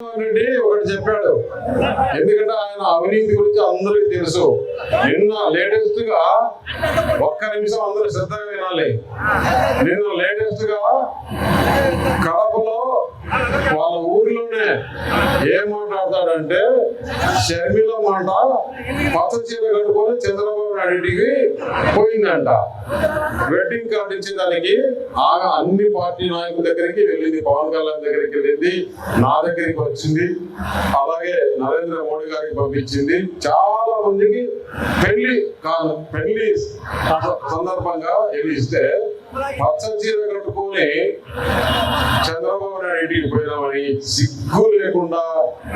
రెడ్డి ఒకటి చెప్పాడు. ఎందుకంటే ఆయన అవినీతి గురించి అందరికి తెలుసు. నిన్న లేటెస్ట్గా ఒక్క నిమిషం అందరూ శ్రద్ధగా వినాలి. నిన్న లేటెస్ట్గా కడపలో వాళ్ళ ఊరిలోనే ఏం మాట్లాడతాడంటే షర్మిల మాట పచ్చ చీర కట్టుకొని చంద్రబాబు నాయుడు ఇంటికి పోయిందంట. వెడ్డింగ్ కార్డు ఇచ్చిన దానికి ఆమె అన్ని పార్టీ నాయకుల దగ్గరికి వెళ్ళింది పవన్ కళ్యాణ్ దగ్గరికి వెళ్ళింది నా దగ్గరికి వచ్చింది అలాగే నరేంద్ర మోడీ గారికి పంపించింది. చాలా మందికి పెళ్ళి పెళ్ళి సందర్భంగా వెళ్ళి ఇస్తే పచ్చ చీర కట్టుకొని చంద్రబాబు నాయుడు ఇంటికి పోయినామని సిగ్గు లేకుండా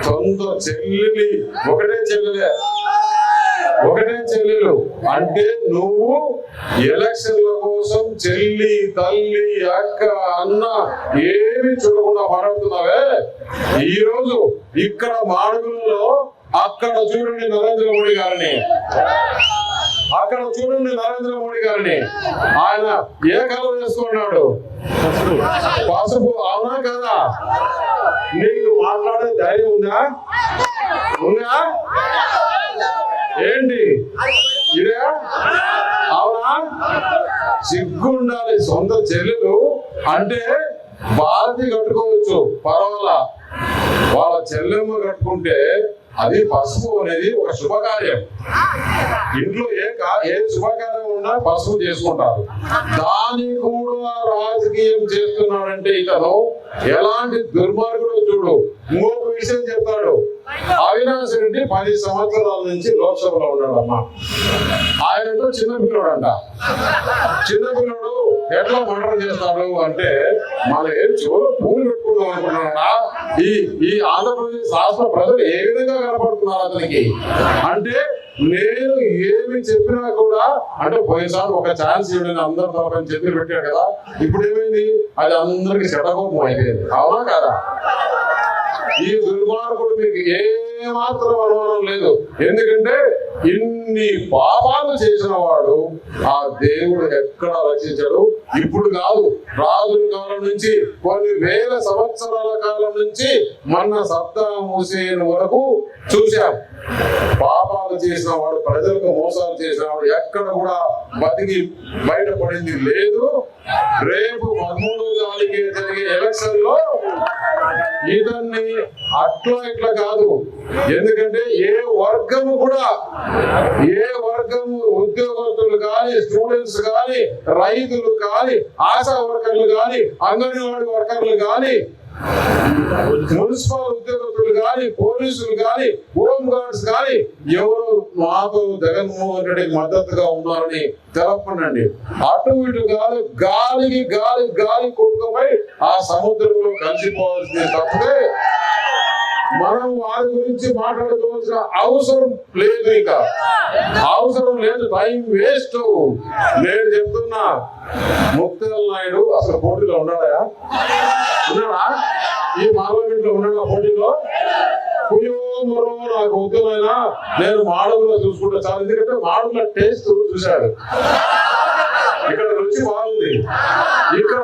సొంత చెల్లెలి ఒకటే చెల్లెలే. ఒకటే చెల్లెలు. అంటే నువ్వు ఎలక్షన్ల కోసం చెల్లి తల్లి అక్క అన్న ఏమి చూడకుండా మాట్లాడుతున్నావే? ఈ రోజు ఇక్కడ మాడుగులలో అక్కడ చూడండి నరేంద్ర మోడీ గారిని. అక్కడ చూడండి నరేంద్ర మోడీ గారిని. ఆయన ఏ కలర్ వేసుకున్నాడు పసుపు. అవునా కదా? నీకు మాట్లాడే ధైర్యం ఉందా? ఉందా? ఏంటి? ఇదే? అవునా? సిగ్గు ఉండాలి సొంత చెల్లెలు అంటే భారతి కట్టుకోవచ్చు. పర్వాలా? వాళ్ళ చెల్లెమ్మ కట్టుకుంటే అది పసుపు అనేది ఒక శుభకార్యం. ఇంట్లో ఏ ఏ శుభకార్యం ఉన్నా పసుపు చేసుకుంటారు. దాన్ని కూడా రాజకీయం చేస్తున్నాడంటే ఇతను ఎలాంటి దుర్మార్గుడు చూడు. ఇంకొక విషయం చెప్తాడు. అవినాష్ రెడ్డి పది సంవత్సరాల నుంచి లోక్సభలో ఉన్నాడమ్మా. ఆయనతో చిన్నపిల్లడంట చిన్నపిల్లడు ఎట్లా మర్డర్ చేస్తాడు అంటే మన ఏం చెవులు పూలు పెట్టుకుందాం అనుకున్నాడా ఈ ఈ ఆంధ్రప్రదేశ్ రాష్ట్ర ప్రజలు ఏ విధంగా కనపడుతున్నారు అతనికి? అంటే నేను ఏమి చెప్పినా కూడా అంటే పోయినసారి ఒక ఛాన్స్ ఇవ్వండి అందరూ తప్పని చెప్పి పెట్టాడు కదా. ఇప్పుడు ఏమైంది? అది అందరికి చెడకోపం అయిపోయింది. అవునా కదా? ఈ దుర్మార్గుడు మీకు ఏ మాత్రం అనుమానం లేదు. ఎందుకంటే ఇన్ని పాపాలు చేసిన వాడు ఆ దేవుడు ఎక్కడ రక్షించడు? ఇప్పుడు కాదు రాజుల కాలం నుంచి కొన్ని వేల సంవత్సరాల కాలం నుంచి మన సత్తా మూసేయని వరకు చూశాం. పాపాలు చేసిన వాడు ప్రజలకు మోసాలు చేసిన వాడు ఎక్కడ కూడా బతికి బయటపడింది లేదు. రేపు పదమూడు తారీఖు జరిగే ఎలక్షన్లో ఇతన్ని అట్లా ఇట్లా కాదు. ఎందుకంటే ఏ వర్గము కూడా ఏ వర్గము ఉద్యోగం ఉద్యోగస్తులు కానీ స్టూడెంట్స్ కానీ రైతులు కానీ ఆశా వర్కర్లు కానీ అంగన్వాడీ వర్కర్లు కానీ మున్సిపల్ ఉద్యోగస్తులు కానీ పోలీసులు కానీ హోమ్ గార్డ్స్ కానీ ఎవరు మాకు జగన్మోహన్ రెడ్డికి మద్దతుగా ఉన్నారని తెలపండి అటు ఇటు కాదు గాలికి గాలి గాలి కొట్టుకుపోయి ఆ సముద్రంలో కలిసిపోవాల్సింది తప్పితే మనం వారి గురించి మాట్లాడుకోవాల్సిన అవసరం లేదు ఇంకా. అవసరం లేదు టైం వేస్ట్. నేను చెప్తున్నా ముక్తల్ నాయుడు అసలు పోటీలో ఉన్నాడా? ఉన్నాడా? ఈ పార్లమెంట్లో ఉన్నాడా పోటీలో? కుయ్యో నాకు ఉద్యమైనా నేను మాడుగులో చూసుకుంటా చాలు ఎందుకంటే మాడుగుల టేస్ట్ చూశాడు. ఇక్కడ రుచి బాగుంది. ఇక్కడ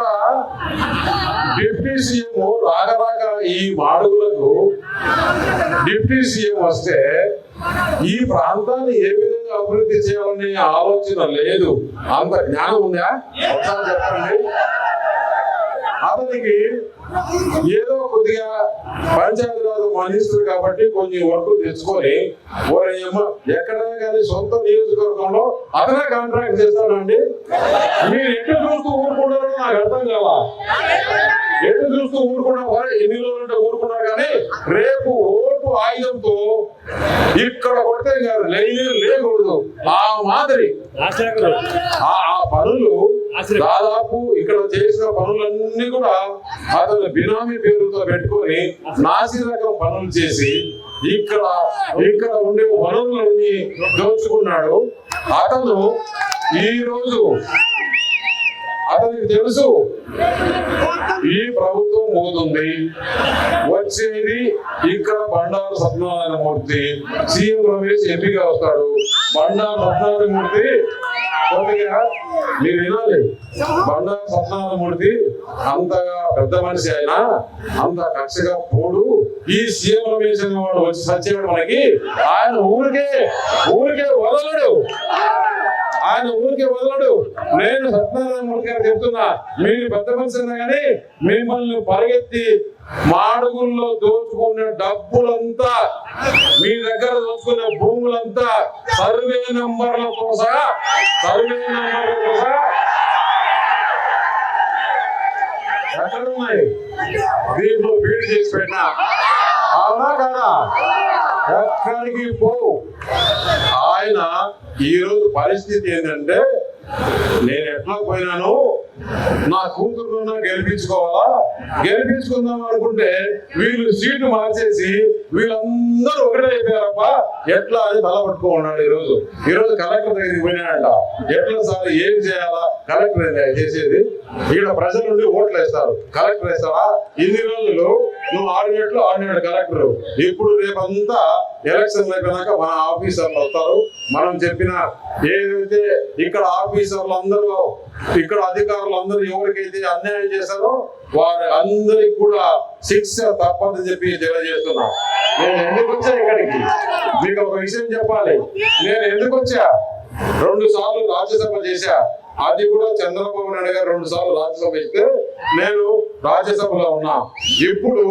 డిప్యూటీ సీఎం రాగరాగా ఈ మాడుగులకు డిప్యూటీ సీఎం వస్తే ఈ ప్రాంతాన్ని ఏ విధంగా అభివృద్ధి చేయాలనే ఆలోచన లేదు. అంత జ్ఞానం ఉందా? ఒకసారి చెప్పండి. అతనికి ఏదో కొద్దిగా పంచాయతీరాజ్ మినిస్టర్ కాబట్టి కొన్ని వర్క్ తెచ్చుకొని ఎక్కడైనా కానీ సొంత నియోజకవర్గంలో అతనే కాంట్రాక్ట్ చేస్తాడండి. మీరు ఎటు చూస్తూ ఊరుకుంటారో నాకు అర్థం కావా? ఎటు చూస్తూ ఊరుకున్నా వారే ఎన్ని రోజులంటే ఊరుకున్నారు కానీ రేపు ఓటు ఆయుధంతో ఇక్కడ కొడితే కాదు లేని లేకూడదు. ఆ మాదిరి. ఆ ఆ పనులు దాదాపు ఇక్కడ చేసిన పనులన్నీ కూడా అతను బినామీ పేరుతో పెట్టుకొని నాసి రకం పనులు చేసి ఇక్కడ ఇక్కడ ఉండే వనరులన్నీ దోచుకున్నాడు. అతను ఈ రోజు అతనికి తెలుసు. ఈ ప్రభుత్వం పోతుంది వచ్చేది ఇక్కడ బండారు సత్యనారాయణ మూర్తి. సీఎం రమేష్ ఎంపీగా వస్తాడు. బండారు సత్యనారాయణ మూర్తి మీరు వినాలి. బండారు సత్యనారాయణ మూర్తి అంతగా పెద్ద మనిషి ఆయన అంత కక్షగా పోడు. ఈ సీఎం రమేష్ అనేవాడు వచ్చి సచ్చేవాడు మనకి. ఆయన ఊరికే ఊరికే వదలడు. ఆయన ఊరికే వదలడు. నేను సత్యనారాయణ మూర్తి గారు చెప్తున్నా మీరు పెద్ద మనిషి కానీ మిమ్మల్ని పరిగెత్తి మాడుగుల్లో దోచుకున్న డబ్బులంతా మీ దగ్గర దోచుకున్న భూములంతా సర్వే నంబర్ల కోసం? సర్వే నంబర్ల కోసం? ఎక్కడున్నాయి? దీంట్లో బీడ్ చేసి పెట్టినా. అవునా కదా? ఎక్కడికి పో. ఆయన ఈరోజు పరిస్థితి ఏంటంటే నేను ఎట్లా పోయినాను నా కూతురును గెలిపించుకోవాలా? గెలిపించుకుందాం అనుకుంటే వీళ్ళు సీటు మార్చేసి వీళ్ళందరూ ఒకటే అయిపోయారప్ప ఎట్లా అని తల పట్టుకో ఉన్నాడు ఈరోజు. ఈరోజు కలెక్టర్ దగ్గరికి పోయినాడంట. ఎట్లా సార్ ఏం చేయాలా? కలెక్టర్ చేసేది ఇక్కడ ప్రజల నుండి ఓట్లు వేస్తారు. కలెక్టర్ వేస్తారా ఇన్ని రోజులు నువ్వు ఆడినట్లు ఆడినాడు కలెక్టర్. ఇప్పుడు రేపంతా ఎలక్షన్ అయిపోయినాక మన ఆఫీసర్లు వస్తారు. మనం చెప్పిన ఏదైతే ఇక్కడ ఆఫీసర్లు అందరూ ఇక్కడ అధికారులు అందరూ ఎవరికైతే అన్యాయం చేశారో వారి అందరికి కూడా శిక్ష తప్పదని చెప్పి తెలియజేస్తున్నా. నేను ఎందుకు వచ్చా ఇక్కడికి? మీకు ఒక విషయం చెప్పాలి. నేను ఎందుకు వచ్చా? రెండు సార్లు రాజ్యసభ చేశా. అది కూడా చంద్రబాబు నాయుడు గారు రెండు సార్లు రాజ్యసభ ఇస్తే నేను రాజ్యసభలో ఉన్నా. ఇప్పుడు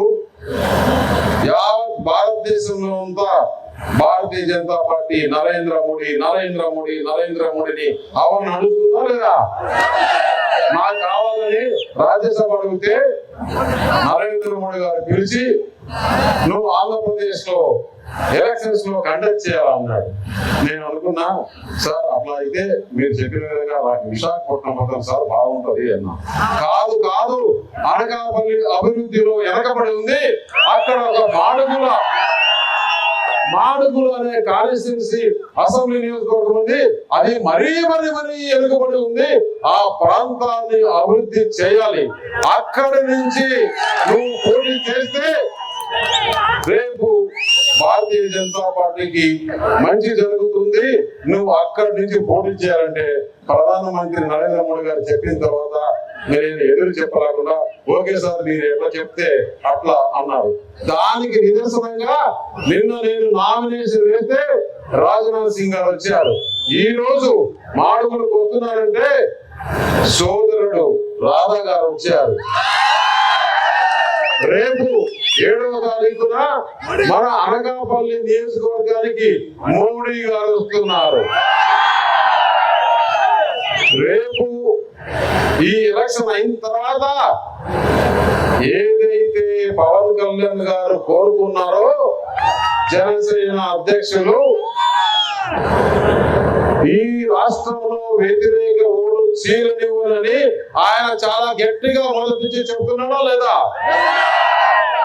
యావత్ భారతదేశంలో అంతా భారతీయ జనతా పార్టీ నరేంద్ర మోడీ నరేంద్ర మోడీ నరేంద్ర మోడీని అవన్నీ అడుగుతుందా లేదా? నాకు కావాలని రాజ్యసభ అడిగితే నరేంద్ర మోడీ గారు పిలిచి నువ్వు ఆంధ్రప్రదేశ్లో ఎలక్షన్స్లో కండక్ట్ చేయాలన్నాడు నేను అనుకున్నా సార్ అట్లా అయితే మీరు చెప్పిన విధంగా నాకు విశాఖపట్నం మొత్తం సార్ బాగుంటది అన్నా కాదు కాదు. అనకాపల్లి అభివృద్ధిలో వెనకబడి ఉంది. అక్కడ ఒక మాడుగుల మాడుగులు అనే కాన్స్టిట్యున్సీ అసెంబ్లీ నియోజకవర్గం ఉంది. అది మరీ మరీ మరీ వెనుకబడి ఉంది. ఆ ప్రాంతాన్ని అభివృద్ధి చేయాలి. అక్కడి నుంచి నువ్వు పోటీ చేస్తే భారతీయ జనతా పార్టీకి మంచి జరుగుతుంది. నువ్వు అక్కడి నుంచి పోటీ చేయాలంటే ప్రధానమంత్రి నరేంద్ర మోడీ గారు చెప్పిన తర్వాత నేను ఎదురు చెప్పలేకుండా ఓకే సార్ మీరు ఎట్లా చెప్తే అట్లా అన్నారు. దానికి నిదర్శనంగా నిన్న నేను నామినేషన్ వేస్తే రాజ్నాథ్ సింగ్ గారు వచ్చారు. ఈ రోజు మాడుగులకు వస్తున్నారంటే సోదరుడు రాధా గారు వచ్చారు. రేపు ఏడవ తారీఖున మన అనకాపల్లి నియోజకవర్గానికి మోడీ గారు వస్తున్నారు. రేపు ఈ ఎలక్షన్ అయిన తర్వాత ఏదైతే పవన్ కళ్యాణ్ గారు కోరుకున్నారో జనసేన అధ్యక్షులు ఈ రాష్ట్రంలో వ్యతిరేక ఓడు చీలనివ్వనని ఆయన చాలా గట్టిగా మొదటి నుంచి చెప్తున్నాడా లేదా?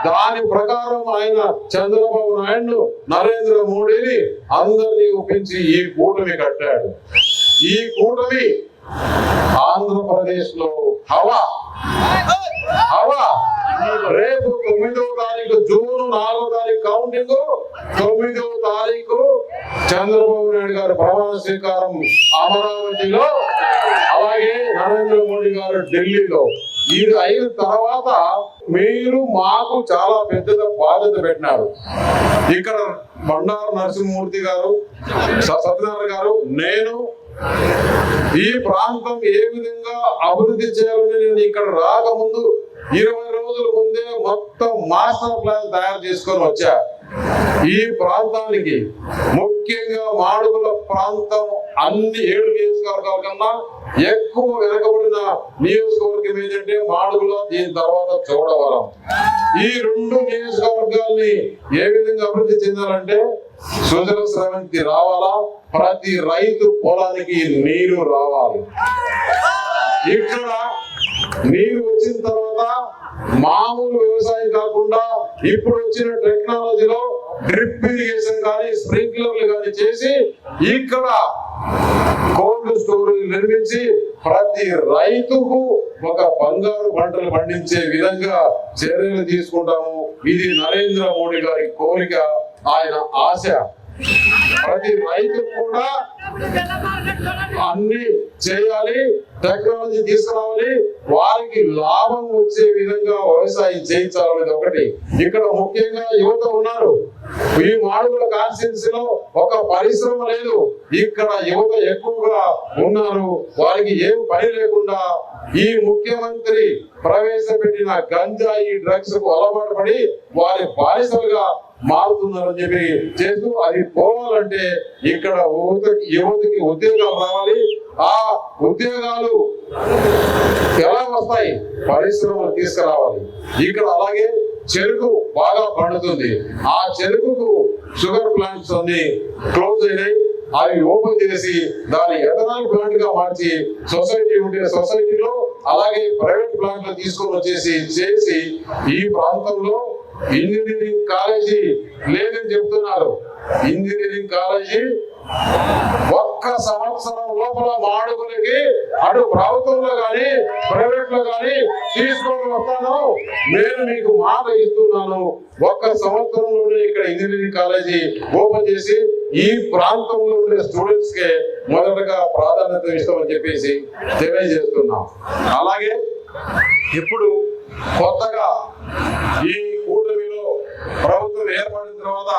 దాని ప్రకారం ఆయన చంద్రబాబు నాయుడు నరేంద్ర మోడీని అందరినీ ఒప్పించి ఈ కూటమి కట్టాడు. ఈ కూటమి ఆంధ్రప్రదేశ్లో హవా. హవా. రేపు తొమ్మిదో తారీఖు జూన్ నాలుగో తారీఖు కౌంటింగ్. తొమ్మిదో తారీఖు చంద్రబాబు నాయుడు గారు ప్రమాణ స్వీకారం అమరావతిలో అలాగే నరేంద్ర మోడీ గారు ఢిల్లీలో. ఇది అయిన తర్వాత మీరు మాకు చాలా పెద్దగా బాధ్యత పెట్టినారు. ఇక్కడ బండారు నరసింహమూర్తి గారు సత్యనారాయణ గారు నేను ఈ ప్రాంతం ఏ విధంగా అభివృద్ధి చేయాలని నేను ఇక్కడ రాకముందు ఇరవై రోజుల ముందే మొత్తం మాస్టర్ ప్లాన్ తయారు చేసుకొని వచ్చా. ఈ ప్రాంతానికి ముఖ్యంగా మాడుగుల ప్రాంతం అన్ని ఏడు నియోజకవర్గాల కన్నా ఎక్కువ వెనకబడిన నియోజకవర్గం ఏంటంటే మాడుగుల దీని తర్వాత చూడవరం. ఈ రెండు నియోజకవర్గాల్ని ఏ విధంగా అభివృద్ధి చెందాలంటే సుజల శ్రవంతి రావాలా? ప్రతి రైతు పొలానికి నీరు రావాలి. ఇక్కడ నీరు వచ్చిన తర్వాత మామూలు వ్యవసాయం కాకుండా ఇప్పుడు వచ్చిన టెక్నాలజీలో డ్రిప్ ఇరిగేషన్ కానీ స్ప్రింక్లర్లు కానీ చేసి ఇక్కడ కోల్డ్ స్టోరేజ్ నిర్మించి ప్రతి రైతుకు ఒక బంగారు పంటలు పండించే విధంగా చర్యలు తీసుకుంటాము. ఇది నరేంద్ర మోడీ గారి కోరిక. ఆయన ఆశ. ప్రతి రైతు కూడా అన్ని చేయాలి టెక్నాలజీ తీసుకురావాలి వారికి లాభం వచ్చే విధంగా వ్యవసాయం చేయించాలనేది ఒకటి. ఇక్కడ ముఖ్యంగా యువత ఉన్నారు. ఈ మాడుగుల కాన్స్టిట్యూన్సీ లో ఒక పరిశ్రమ లేదు. ఇక్కడ యువత ఎక్కువగా ఉన్నారు. వారికి ఏం పని లేకుండా ఈ ముఖ్యమంత్రి ప్రవేశపెట్టిన గంజాయి డ్రగ్స్కు అలవాటు పడి వారి బానిసలుగా మారుతున్నారని చెప్పి చేస్తూ అది పోవాలంటే ఇక్కడ యువతకి యువతకి ఉద్యోగాలు రావాలి. ఆ ఉద్యోగాలు ఎలా వస్తాయి? పరిశ్రమలు తీసుకురావాలి. ఇక్కడ అలాగే చెరుకు బాగా పండుతుంది. ఆ చెరుకుకు షుగర్ ప్లాంట్స్ అన్ని క్లోజ్ అయినాయి. అవి ఓపెన్ చేసి దాన్ని ఎథనాల్ ప్లాంట్గా మార్చి సొసైటీ ఉండే సొసైటీలో అలాగే ప్రైవేట్ ప్లాంట్లో తీసుకొని వచ్చేసి చేసి ఈ ప్రాంతంలో ఇంజనీరింగ్ కాలేజీ లేదని చెప్తున్నారు. ఇంజనీరింగ్ కాలేజీ ఒక్క సంవత్సరం లోపల మాడుగులకి అటు ప్రభుత్వంలో కానీ ప్రైవేట్లో గాని తీసుకొని వస్తాను. నేను మీకు మాట ఇస్తున్నాను. ఒక్క సంవత్సరంలోనే ఇక్కడ ఇంజనీరింగ్ కాలేజీ ఓపెన్ చేసి ఈ ప్రాంతంలో ఉండే స్టూడెంట్స్ కే మొదటగా ప్రాధాన్యత ఇస్తామని చెప్పేసి తెలియజేస్తున్నాం. అలాగే ఇప్పుడు కొత్తగా ఈ ప్రభుత్వం ఏర్పడిన తర్వాత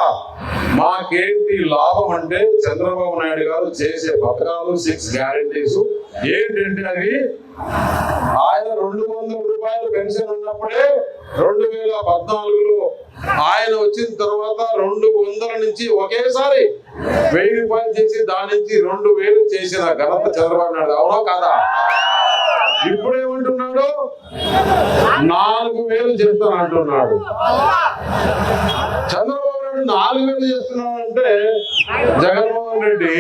మాకేంటి లాభం అంటే చంద్రబాబు నాయుడు గారు చేసే పథకాలు సిక్స్ గ్యారంటీస్. ఏంటంటే అవి? ఆయన రెండు వందల రూపాయలు పెన్షన్ ఉన్నప్పుడే రెండు వేల పద్నాలుగులో ఆయన వచ్చిన తర్వాత రెండు వందల నుంచి ఒకేసారి వెయ్యి రూపాయలు చేసి దాని నుంచి రెండు వేలు చేసిన ఘనత చంద్రబాబు నాయుడు అవునా కాదా? ఇప్పుడేమంటున్నాడు నాలుగు వేలు చేస్తాను అంటున్నాడు. చంద్ర నాలుగు వేలు చేస్తున్నాం అంటే జగన్మోహన్ రెడ్డి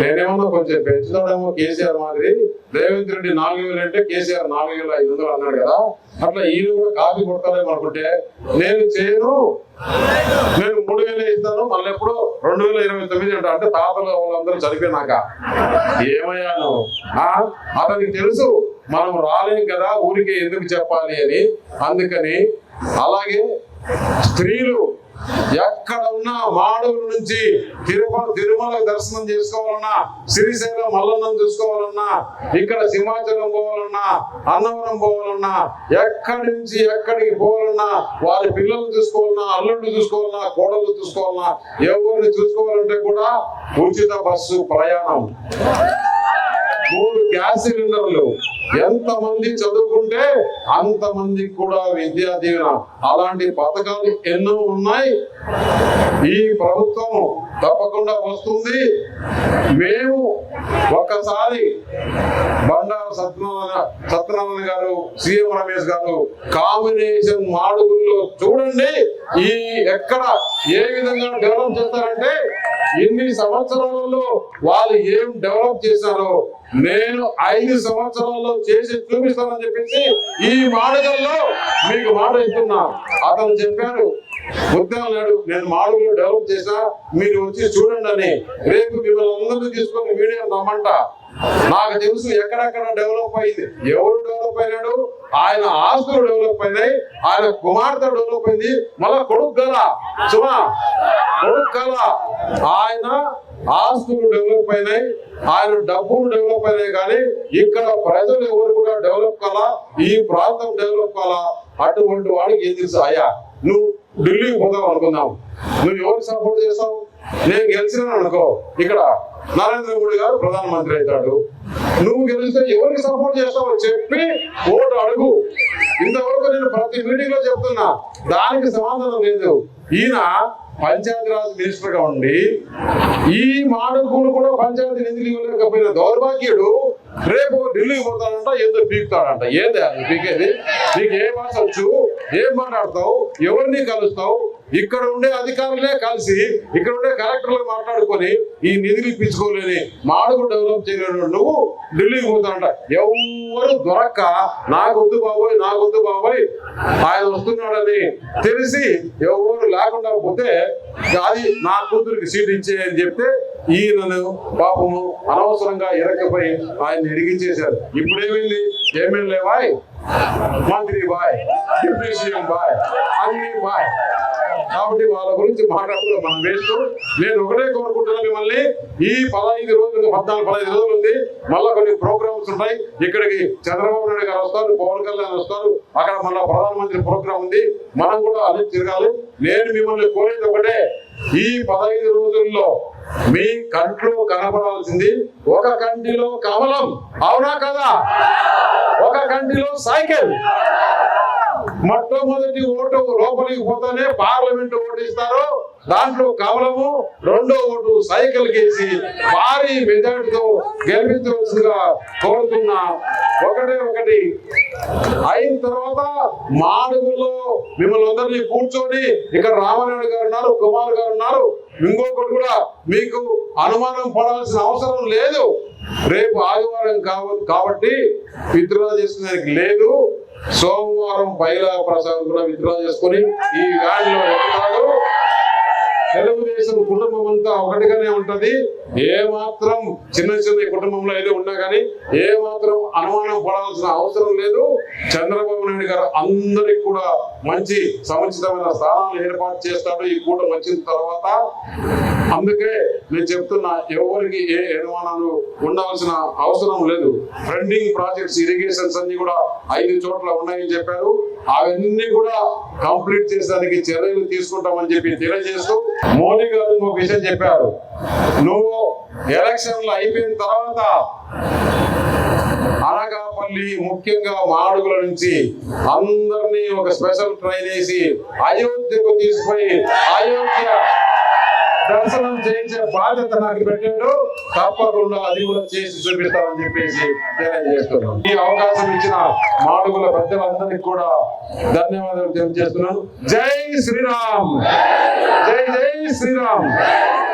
నేనేమన్నా కొంచెం పెంచుతాడేమో కేసీఆర్ మాదిరి రేవంత్ రెడ్డి నాలుగు వేలు అంటే కేసీఆర్ నాలుగు వేల ఐదు వందలు అన్నాడు కదా అట్లా ఈయన కూడా కాపీ కొడతాడేమో అనుకుంటే నేను చేయను. నేను మూడు వేలు ఇస్తాను మళ్ళీ ఎప్పుడు రెండు వేల ఇరవై తొమ్మిది అంట అంటే తాతలు వాళ్ళందరూ చనిపోయినాక. ఏమయ్యాను అతనికి తెలుసు మనం రాలేం కదా ఊరికే ఎందుకు చెప్పాలి అని. అందుకని అలాగే స్త్రీలు ఎక్కడ ఉన్నా మాడూరు నుంచి తిరుమల తిరుమల దర్శనం చేసుకోవాలన్నా శ్రీశైలం మల్లన్నం చూసుకోవాలన్నా ఇక్కడ సింహాచలం పోవాలన్నా అన్నవరం పోవాలన్నా ఎక్కడి నుంచి ఎక్కడికి పోవాలన్నా వారి పిల్లలు చూసుకోవాలన్నా అల్లుళ్ళు చూసుకోవాలన్నా కోడళ్ళు చూసుకోవాలన్నా ఎవరిని చూసుకోవాలంటే కూడా ఉచిత బస్సు ప్రయాణం. గ్యాస్ సిలిండర్లు ఎంత మంది చదువుకుంటే అంత మందికి కూడా విద్యా దీవెన. అలాంటి పథకాలు ఎన్నో ఉన్నాయి. ఈ ప్రభుత్వం తప్పకుండా వస్తుంది. మేము ఒకసారి బండారు సత్యనారాయణ సత్యనారాయణ గారు సీఎం రమేష్ గారు కాంబినేషన్ మాడుగుల్లో చూడండి. ఈ ఎక్కడ ఏ విధంగా డెవలప్ చేస్తారంటే ఎన్ని సంవత్సరాలలో వాళ్ళు ఏం డెవలప్ చేశారో నేను ఐదు సంవత్సరాల్లో చేసి చూపిస్తానని చెప్పేసి ఈ మాడుగల్లో మీకు మాట ఇస్తున్నా. అతను చెప్పాడు ముద్దాడు లేడు నేను మాడుగులు డెవలప్ చేసా మీరు వచ్చి చూడండి అని. రేపు మిమ్మల్ని అందరినీ తీసుకొని వీడియో రమ్మంట. నాకు తెలుసు ఎక్కడెక్కడ డెవలప్ అయింది. ఎవరు డెవలప్ అయినాడు? ఆయన ఆస్తులు డెవలప్ అయినాయి. ఆయన కుమార్తె డెవలప్ అయింది. మళ్ళా కొడుకు గల. సుమా కొడుకు గల. ఆయన ఆస్తులు డెవలప్ అయినాయి. ఆయన డబ్బులు డెవలప్ అయినాయి కానీ ఇక్కడ ప్రజలు ఎవరు కూడా డెవలప్ కాలా? ఈ ప్రాంతం డెవలప్ కాలా? అటువంటి వాడికి ఏం తెలుసు? అయ్యా నువ్వు ఢిల్లీకి పోదాం అనుకుందాం. నువ్వు ఎవరికి సపోర్ట్ చేస్తావు? నేను గెలిచినాను అనుకో ఇక్కడ నరేంద్ర మోడీ గారు ప్రధానమంత్రి అవుతాడు. నువ్వు గెలిస్తే ఎవరికి సపోర్ట్ చేస్తావో చెప్పి ఓటు అడుగు. ఇంతవరకు నేను ప్రతి మీటింగ్లో చెప్తున్నా దానికి సమాధానం లేదు. ఈయన పంచాయతీరాజ్ మినిస్టర్గా ఉండి ఈ మాడుగులు కూడా పంచాయతీ నిధులు ఇవ్వలేకపోయిన దౌర్భాగ్యుడు రేపు ఢిల్లీకి పోతానంట ఏదో పీకుతాడంట. ఏది అది? పీకేది? నీకు ఏ భాష వచ్చు ఏం మాట్లాడతావు? ఎవరిని కలుస్తావు? ఇక్కడ ఉండే అధికారులే కలిసి ఇక్కడ ఉండే కలెక్టర్లు మాట్లాడుకొని ఈ నిధులు ఇప్పించుకోలేని మాడుగు డెవలప్ చేయలేని నువ్వు ఢిల్లీకి పోతానంట. ఎవరు దొరక్క నాకొద్దు బాబోయ్ నాకొద్దు బాబోయ్ ఆయన వస్తున్నాడని తెలిసి ఎవరు లేకుండా పోతే అది నా కూతురికి సీట్ ఇచ్చే అని చెప్తే ఈయనను పాపము అనవసరంగా ఇరకపోయి ఆయన ఇరిగించేశారు ఇప్పుడు ఏమైంది ఎమ్మెల్యే బాయ్? మంత్రి బాయ్ డిప్యూటీ సీఎం బాయ్ అన్ని బాయ్. కాబట్టి వాళ్ళ గురించి మాట్లాడుతూ మనం వేస్తూ నేను ఒకటే కోరుకుంటున్నాను మిమ్మల్ని. ఈ పదహైదు రోజులు పద్నాలుగు పదహైదు రోజులు ఉంది. మళ్ళీ కొన్ని ప్రోగ్రామ్స్ ఉంటాయి ఇక్కడికి చంద్రబాబు నాయుడు గారు వస్తారు పవన్ కళ్యాణ్ వస్తారు. అక్కడ మళ్ళా ప్రధానమంత్రి ప్రోగ్రామ్ ఉంది. మనం కూడా అది తిరగాలి. నేను మిమ్మల్ని కోరేది ఒకటే. ఈ పదహైదు రోజుల్లో మీ కంట్లో కనపడాల్సింది ఒక కంటిలో కమలం. అవునా కదా? ఒక కంటిలో సైకిల్. మొట్టమొదటి ఓటు లోపలికి పోతేనే పార్లమెంట్ ఓటిస్తారు దాంట్లో కమలము రెండో ఓటు సైకిల్ కేసి భారీ మెజార్టీతో గెలిపించవలసిందిగా కోరుతున్నా ఒకటే ఒకటి. అయిన తర్వాత మాడుగుల్లో మిమ్మల్ని అందరినీ కూర్చొని ఇక్కడ రామనాయుడు గారు ఉన్నారు కుమార్ గారు ఉన్నారు. ఇంకొకటి కూడా మీకు అనుమానం పడాల్సిన అవసరం లేదు. రేపు ఆదివారం కావ- కాబట్టి విత్డ్రా చేసుకునేందుకు లేదు. సోమవారం బయలా ప్రసాద్ కూడా విత్డ్రా చేసుకొని ఈ వ్యాన్లో ఎక్కుతారు ఒకటిగానే ఉంటది. ఏ మాత్రం చిన్న చిన్న కుటుంబంలో ఏదో ఉన్నా కానీ ఏ మాత్రం అనుమానం పడాల్సిన అవసరం లేదు. చంద్రబాబు నాయుడు గారు అందరికి కూడా మంచి సముచితమైన స్థానాలు ఏర్పాటు చేస్తాడు ఈ కూటమి వచ్చిన తర్వాత. అందుకే నేను చెప్తున్నా ఎవరికి ఏ అనుమానాలు ఉండాల్సిన అవసరం లేదు. ఫ్రెండింగ్ ప్రాజెక్ట్స్ ఇరిగేషన్స్ అన్ని కూడా ఐదు చోట్ల ఉన్నాయని చెప్పారు. అవన్నీ కూడా కంప్లీట్ చేసేదానికి చర్యలు తీసుకుంటామని చెప్పి తెలియజేస్తూ మోడీ ఇంకొక విషయం చెప్పారు. నువ్వు ఎలక్షన్లు అయిపోయిన తర్వాత అనకాపల్లి ముఖ్యంగా మాడుగుల నుంచి అందరినీ ఒక స్పెషల్ ట్రైన్ వేసి అయోధ్యకు తీసుకుపోయి అయోధ్య దర్శనం చేయించే బాధ్యత నాకు పెట్టాడు. తప్పకుండా అది కూడా చేసి చూపిస్తామని చెప్పేసి తెలియజేస్తున్నాం ఈ అవకాశం ఇచ్చిన మాడుగుల ప్రజలందరికీ కూడా ధన్యవాదాలు తెలియజేస్తున్నాను. జై శ్రీరామ్! జై జై శ్రీరామ్!